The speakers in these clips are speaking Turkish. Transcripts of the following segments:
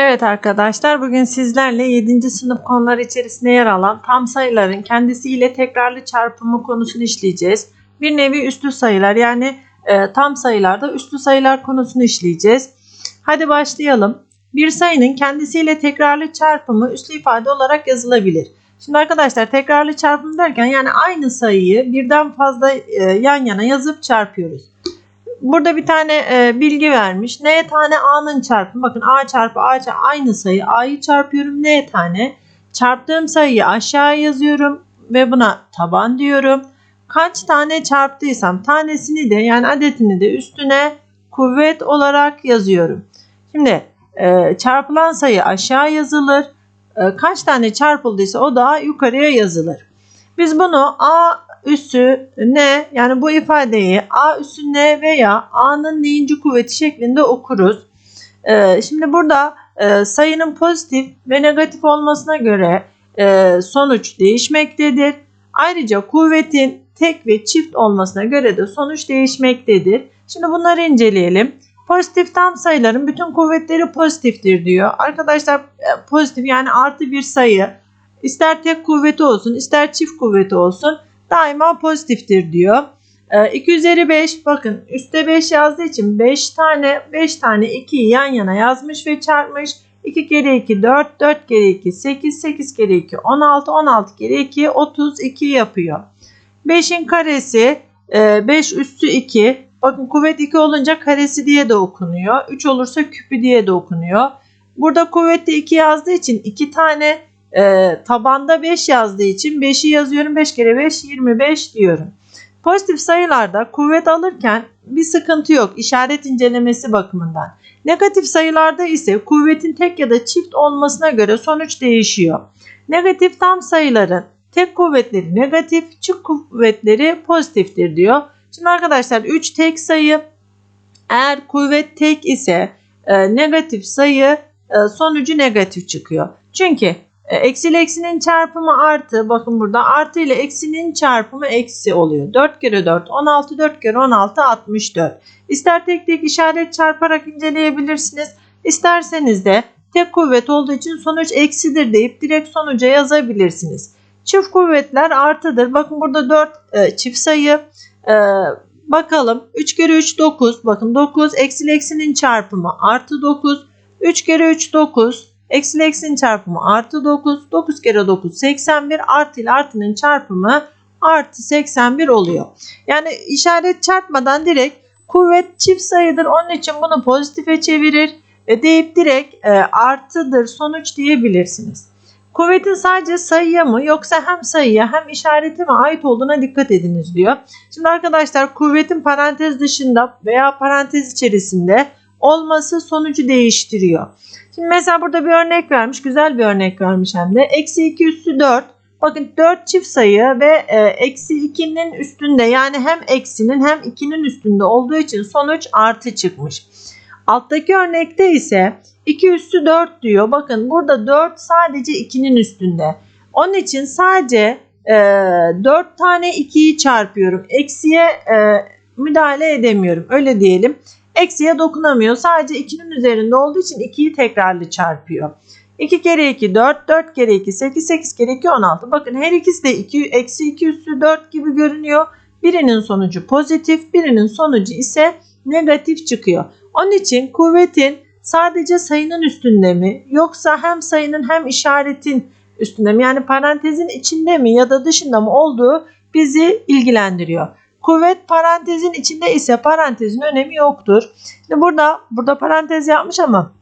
Evet arkadaşlar bugün sizlerle 7. sınıf konular içerisinde yer alan tam sayıların kendisiyle tekrarlı çarpımı konusunu işleyeceğiz. Bir nevi üstü sayılar yani e, tam sayılarda üstü sayılar konusunu işleyeceğiz. Hadi başlayalım. Bir sayının kendisiyle tekrarlı çarpımı üslü ifade olarak yazılabilir. Şimdi arkadaşlar tekrarlı çarpım derken yani aynı sayıyı birden fazla e, yan yana yazıp çarpıyoruz. Burada bir tane e, bilgi vermiş. N tane A'nın çarpımı. Bakın A çarpı A çarpı aynı sayı. A'yı çarpıyorum N tane. Çarptığım sayıyı aşağı yazıyorum ve buna taban diyorum. Kaç tane çarptıysam tanesini de yani adetini de üstüne kuvvet olarak yazıyorum. Şimdi e, çarpılan sayı aşağı yazılır. E, kaç tane çarpıldıysa o da yukarıya yazılır. Biz bunu A üssü n yani bu ifadeyi a üssü n veya a'nın n'inci kuvveti şeklinde okuruz. Ee, şimdi burada e, sayının pozitif ve negatif olmasına göre e, sonuç değişmektedir. Ayrıca kuvvetin tek ve çift olmasına göre de sonuç değişmektedir. Şimdi bunları inceleyelim. Pozitif tam sayıların bütün kuvvetleri pozitiftir diyor. Arkadaşlar e, pozitif yani artı bir sayı ister tek kuvveti olsun ister çift kuvveti olsun daima pozitiftir diyor. E, 2 üzeri 5 bakın üstte 5 yazdığı için 5 tane 5 tane 2'yi yan yana yazmış ve çarpmış. 2 kere 2 4 4 kere 2 8 8 kere 2 16 16 kere 2 32 yapıyor. 5'in karesi 5 e, üstü 2 bakın kuvvet 2 olunca karesi diye de okunuyor. 3 olursa küpü diye de okunuyor. Burada kuvvette 2 yazdığı için 2 tane e, tabanda 5 yazdığı için 5'i yazıyorum. 5 kere 5 25 diyorum. Pozitif sayılarda kuvvet alırken bir sıkıntı yok işaret incelemesi bakımından. Negatif sayılarda ise kuvvetin tek ya da çift olmasına göre sonuç değişiyor. Negatif tam sayıların tek kuvvetleri negatif, çift kuvvetleri pozitiftir diyor. Şimdi arkadaşlar 3 tek sayı eğer kuvvet tek ise e, negatif sayı e, sonucu negatif çıkıyor. Çünkü eksi ile eksinin çarpımı artı. Bakın burada artı ile eksinin çarpımı eksi oluyor. 4 kere 4 16 4 kere 16 64. İster tek tek işaret çarparak inceleyebilirsiniz. İsterseniz de tek kuvvet olduğu için sonuç eksidir deyip direkt sonuca yazabilirsiniz. Çift kuvvetler artıdır. Bakın burada 4 e, çift sayı. E, bakalım 3 kere 3 9. Bakın 9 eksi ile eksinin çarpımı artı 9. 3 kere 3 9. Eksi ile eksinin çarpımı artı 9. 9 kere 9 81 artı ile artının çarpımı artı 81 oluyor. Yani işaret çarpmadan direkt kuvvet çift sayıdır. Onun için bunu pozitife çevirir e, deyip direkt e, artıdır sonuç diyebilirsiniz. Kuvvetin sadece sayıya mı yoksa hem sayıya hem işarete mi ait olduğuna dikkat ediniz diyor. Şimdi arkadaşlar kuvvetin parantez dışında veya parantez içerisinde olması sonucu değiştiriyor. Şimdi mesela burada bir örnek vermiş. Güzel bir örnek vermiş hem de. Eksi 2 üstü 4. Bakın 4 çift sayı ve e, eksi 2'nin üstünde yani hem eksinin hem 2'nin üstünde olduğu için sonuç artı çıkmış. Alttaki örnekte ise 2 üstü 4 diyor. Bakın burada 4 sadece 2'nin üstünde. Onun için sadece e, 4 tane 2'yi çarpıyorum. Eksiye e, müdahale edemiyorum. Öyle diyelim. Eksiye dokunamıyor. Sadece 2'nin üzerinde olduğu için 2'yi tekrarlı çarpıyor. 2 kere 2 4, 4 kere 2 8, 8 kere 2 16. Bakın her ikisi de 2, eksi 2 üstü 4 gibi görünüyor. Birinin sonucu pozitif, birinin sonucu ise negatif çıkıyor. Onun için kuvvetin sadece sayının üstünde mi yoksa hem sayının hem işaretin üstünde mi yani parantezin içinde mi ya da dışında mı olduğu bizi ilgilendiriyor. Kuvvet parantezin içinde ise parantezin önemi yoktur. Şimdi burada burada parantez yapmış ama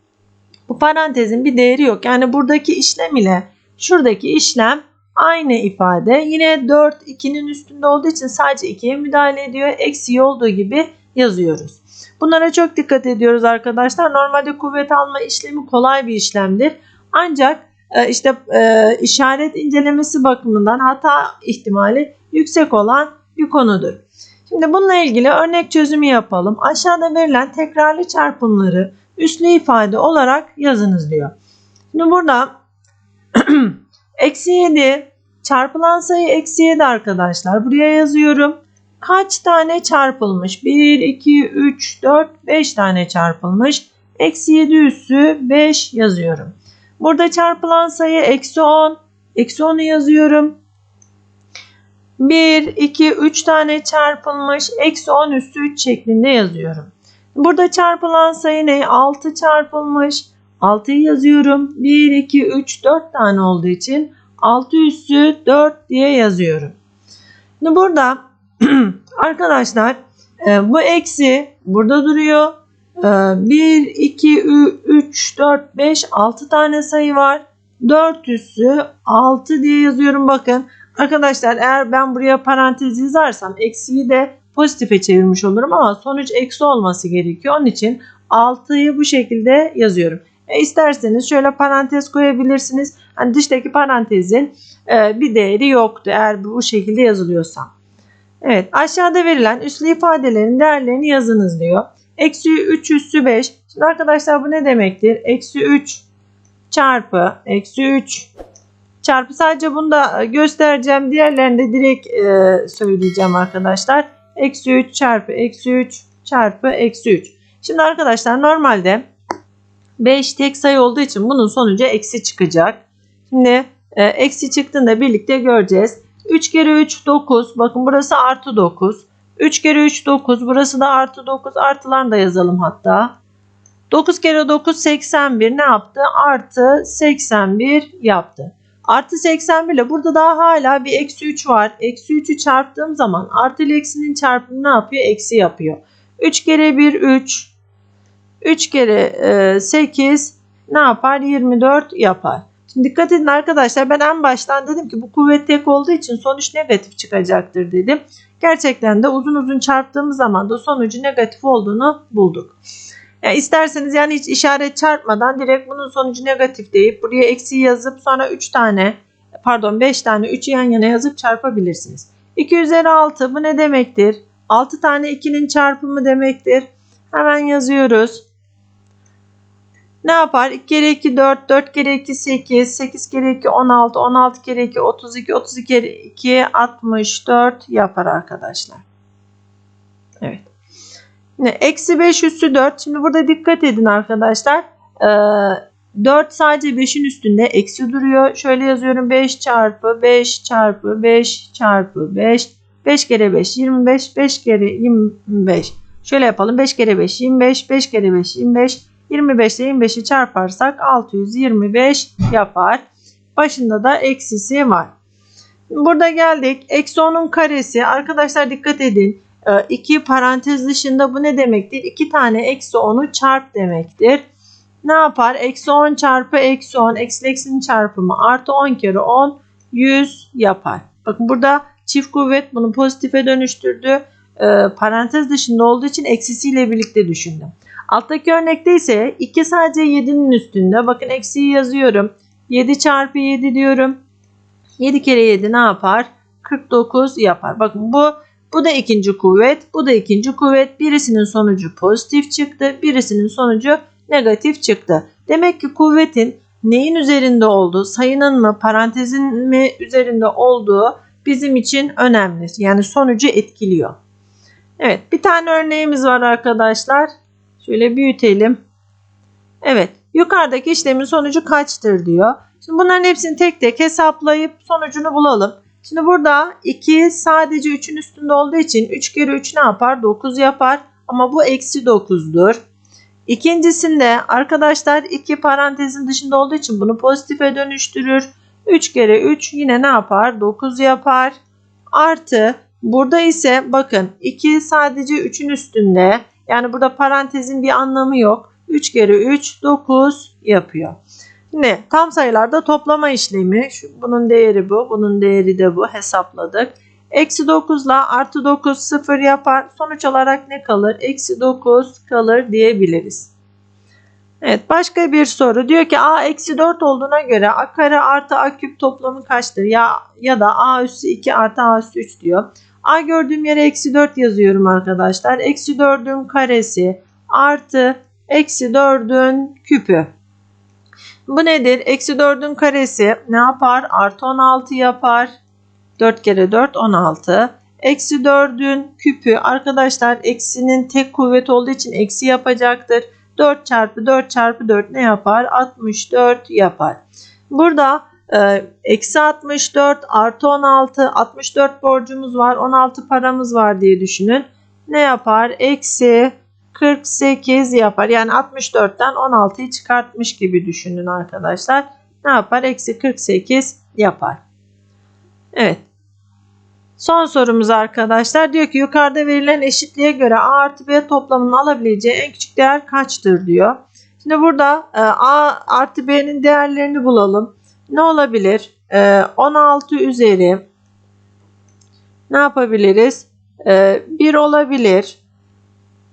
bu parantezin bir değeri yok. Yani buradaki işlem ile şuradaki işlem aynı ifade. Yine 4 2'nin üstünde olduğu için sadece 2'ye müdahale ediyor. Eksiği olduğu gibi yazıyoruz. Bunlara çok dikkat ediyoruz arkadaşlar. Normalde kuvvet alma işlemi kolay bir işlemdir. Ancak e, işte e, işaret incelemesi bakımından hata ihtimali yüksek olan bir konudur. Şimdi bununla ilgili örnek çözümü yapalım. Aşağıda verilen tekrarlı çarpımları üslü ifade olarak yazınız diyor. Şimdi burada eksi 7 çarpılan sayı eksi 7 arkadaşlar. Buraya yazıyorum. Kaç tane çarpılmış? 1, 2, 3, 4, 5 tane çarpılmış. Eksi 7 üssü 5 yazıyorum. Burada çarpılan sayı eksi 10. Eksi 10'u yazıyorum. 1, 2, 3 tane çarpılmış. Eksi 10 üssü 3 şeklinde yazıyorum. Burada çarpılan sayı ne? 6 çarpılmış. 6'yı yazıyorum. 1, 2, 3, 4 tane olduğu için 6 üssü 4 diye yazıyorum. Şimdi burada arkadaşlar e, bu eksi burada duruyor. 1, 2, 3, 4, 5, 6 tane sayı var. 4 üssü 6 diye yazıyorum bakın. Arkadaşlar eğer ben buraya parantez yazarsam eksiyi de pozitife çevirmiş olurum ama sonuç eksi olması gerekiyor. Onun için 6'yı bu şekilde yazıyorum. E isterseniz şöyle parantez koyabilirsiniz. Hani dıştaki parantezin e, bir değeri yoktu eğer bu şekilde yazılıyorsa. Evet aşağıda verilen üslü ifadelerin değerlerini yazınız diyor. Eksi 3 üssü 5. Şimdi arkadaşlar bu ne demektir? Eksi 3 çarpı eksi 3 çarpı sadece bunu da göstereceğim. Diğerlerini de direkt e, söyleyeceğim arkadaşlar. Eksi 3 çarpı eksi 3 çarpı eksi 3. Şimdi arkadaşlar normalde 5 tek sayı olduğu için bunun sonucu eksi çıkacak. Şimdi e, eksi çıktığında birlikte göreceğiz. 3 kere 3 9. Bakın burası artı 9. 3 kere 3 9. Burası da artı 9. Artılarını da yazalım hatta. 9 kere 9 81 ne yaptı? Artı 81 yaptı. Artı 81 ile burada daha hala bir eksi 3 var. Eksi 3'ü çarptığım zaman artı ile eksinin çarpımı ne yapıyor? Eksi yapıyor. 3 kere 1 3. 3 kere 8 ne yapar? 24 yapar. Şimdi dikkat edin arkadaşlar ben en baştan dedim ki bu kuvvet tek olduğu için sonuç negatif çıkacaktır dedim. Gerçekten de uzun uzun çarptığımız zaman da sonucu negatif olduğunu bulduk. Yani isterseniz yani hiç işaret çarpmadan direkt bunun sonucu negatif deyip buraya eksi yazıp sonra 3 tane pardon 5 tane 3'ü yan yana yazıp çarpabilirsiniz. 2 üzeri 6 bu ne demektir? 6 tane 2'nin çarpımı demektir. Hemen yazıyoruz. Ne yapar? 2 kere 2 4, 4 kere 2 8, 8 kere 2 16, 16 kere 2 32, 32 kere 2 64 yapar arkadaşlar. Evet. Eksi 5 üstü 4. Şimdi burada dikkat edin arkadaşlar. Ee, 4 sadece 5'in üstünde eksi duruyor. Şöyle yazıyorum 5 çarpı 5 çarpı 5 çarpı 5. 5 kere 5 25. 5 kere 25. Şöyle yapalım 5 kere 5 25. 5 kere 5 25. 25 ile 25'i çarparsak 625 yapar. Başında da eksisi var. Burada geldik. Eksi 10'un karesi. Arkadaşlar dikkat edin. 2 parantez dışında bu ne demektir? 2 tane eksi 10'u çarp demektir. Ne yapar? Eksi 10 çarpı eksi 10. Eksi eksinin çarpımı artı 10 kere 10 100 yapar. Bakın burada çift kuvvet bunu pozitife dönüştürdü. E, parantez dışında olduğu için eksisiyle birlikte düşündüm. Alttaki örnekte ise 2 sadece 7'nin üstünde. Bakın eksiği yazıyorum. 7 çarpı 7 diyorum. 7 kere 7 ne yapar? 49 yapar. Bakın bu bu da ikinci kuvvet. Bu da ikinci kuvvet. Birisinin sonucu pozitif çıktı. Birisinin sonucu negatif çıktı. Demek ki kuvvetin neyin üzerinde olduğu, sayının mı, parantezin mi üzerinde olduğu bizim için önemli. Yani sonucu etkiliyor. Evet bir tane örneğimiz var arkadaşlar. Şöyle büyütelim. Evet yukarıdaki işlemin sonucu kaçtır diyor. Şimdi bunların hepsini tek tek hesaplayıp sonucunu bulalım. Şimdi burada 2 sadece 3'ün üstünde olduğu için 3 kere 3 ne yapar? 9 yapar. Ama bu eksi 9'dur. İkincisinde arkadaşlar 2 parantezin dışında olduğu için bunu pozitife dönüştürür. 3 kere 3 yine ne yapar? 9 yapar. Artı burada ise bakın 2 sadece 3'ün üstünde. Yani burada parantezin bir anlamı yok. 3 kere 3 9 yapıyor. Ne? Tam sayılarda toplama işlemi. Şu, bunun değeri bu. Bunun değeri de bu. Hesapladık. Eksi 9 ile artı 9 0 yapar. Sonuç olarak ne kalır? Eksi 9 kalır diyebiliriz. Evet başka bir soru. Diyor ki a eksi 4 olduğuna göre a kare artı a küp toplamı kaçtır? Ya, ya da a üssü 2 artı a üssü 3 diyor. A gördüğüm yere eksi 4 yazıyorum arkadaşlar. Eksi 4'ün karesi artı eksi 4'ün küpü. Bu nedir? Eksi 4'ün karesi ne yapar? Artı 16 yapar. 4 kere 4 16. Eksi 4'ün küpü arkadaşlar eksinin tek kuvvet olduğu için eksi yapacaktır. 4 çarpı 4 çarpı 4 ne yapar? 64 yapar. Burada e, eksi 64 artı 16 64 borcumuz var 16 paramız var diye düşünün. Ne yapar? Eksi 48 yapar. Yani 64'ten 16'yı çıkartmış gibi düşünün arkadaşlar. Ne yapar? Eksi 48 yapar. Evet. Son sorumuz arkadaşlar. Diyor ki yukarıda verilen eşitliğe göre A artı B toplamının alabileceği en küçük değer kaçtır diyor. Şimdi burada e, A artı B'nin değerlerini bulalım. Ne olabilir? E, 16 üzeri ne yapabiliriz? E, 1 olabilir.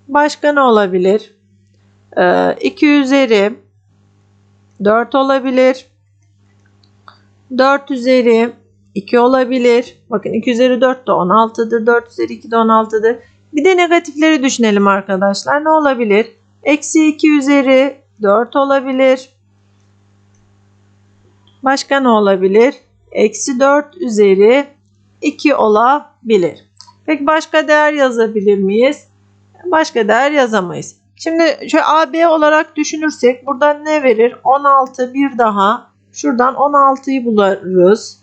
Başka ne olabilir? E, 2 üzeri 4 olabilir. 4 üzeri 2 olabilir. Bakın 2 üzeri 4 de 16'dır. 4 üzeri 2 de 16'dır. Bir de negatifleri düşünelim arkadaşlar. Ne olabilir? Eksi 2 üzeri 4 olabilir. Başka ne olabilir? Eksi 4 üzeri 2 olabilir. Peki başka değer yazabilir miyiz? Başka değer yazamayız. Şimdi şöyle AB olarak düşünürsek burada ne verir? 16 bir daha. Şuradan 16'yı buluruz.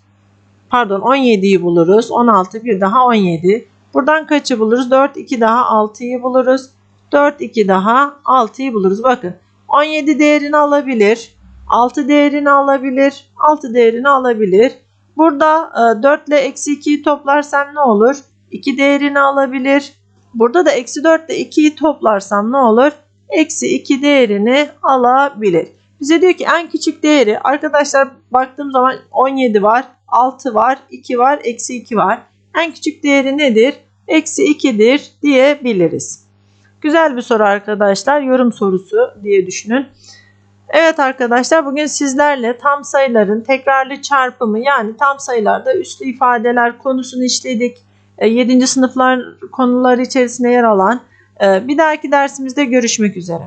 Pardon 17'yi buluruz. 16 bir daha 17. Buradan kaçı buluruz? 4 2 daha 6'yı buluruz. 4 2 daha 6'yı buluruz. Bakın 17 değerini alabilir. 6 değerini alabilir. 6 değerini alabilir. Burada 4 ile eksi 2'yi toplarsam ne olur? 2 değerini alabilir. Burada da eksi 4 ile 2'yi toplarsam ne olur? Eksi 2 değerini alabilir. Bize diyor ki en küçük değeri arkadaşlar baktığım zaman 17 var, 6 var, 2 var, eksi 2 var. En küçük değeri nedir? Eksi 2'dir diyebiliriz. Güzel bir soru arkadaşlar. Yorum sorusu diye düşünün. Evet arkadaşlar bugün sizlerle tam sayıların tekrarlı çarpımı yani tam sayılarda üslü ifadeler konusunu işledik. 7. sınıflar konuları içerisinde yer alan. Bir dahaki dersimizde görüşmek üzere.